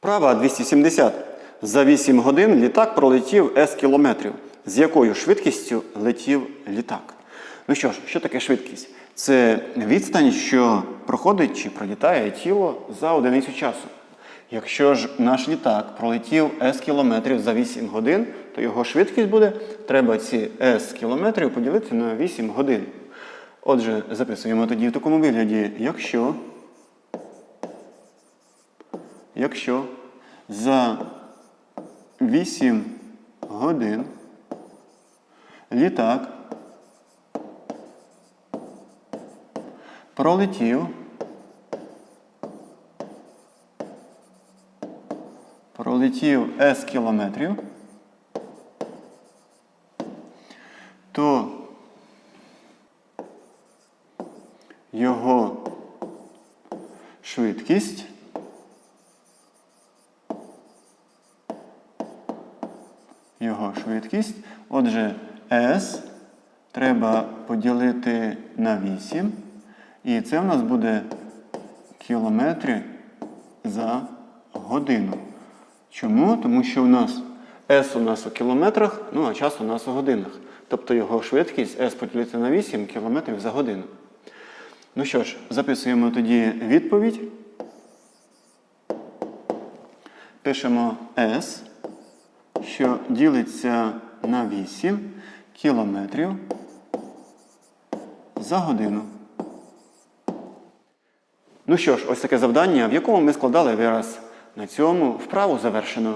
Вправа 270. За 8 годин літак пролетів С кілометрів. З якою швидкістю летів літак? Ну що ж, що таке швидкість? Це відстань, що проходить чи пролітає тіло за одиницю часу. Якщо ж наш літак пролетів С кілометрів за 8 годин, то його швидкість буде, треба ці С кілометрів поділити на 8 годин. Отже, записуємо тоді в такому вигляді, якщо якщо за 8 годин літак пролетів пролетів С кілометрів, то його швидкість його швидкість. Отже, S треба поділити на 8. І це в нас буде кілометри за годину. Чому? Тому що у нас S у нас у кілометрах, ну а час у нас у годинах. Тобто його швидкість S поділити на 8 кілометрів за годину. Ну що ж, записуємо тоді відповідь. Пишемо S, що ділиться на 8 кілометрів за годину. Ну що ж, ось таке завдання, в якому ми складали вираз. На цьому вправу завершено.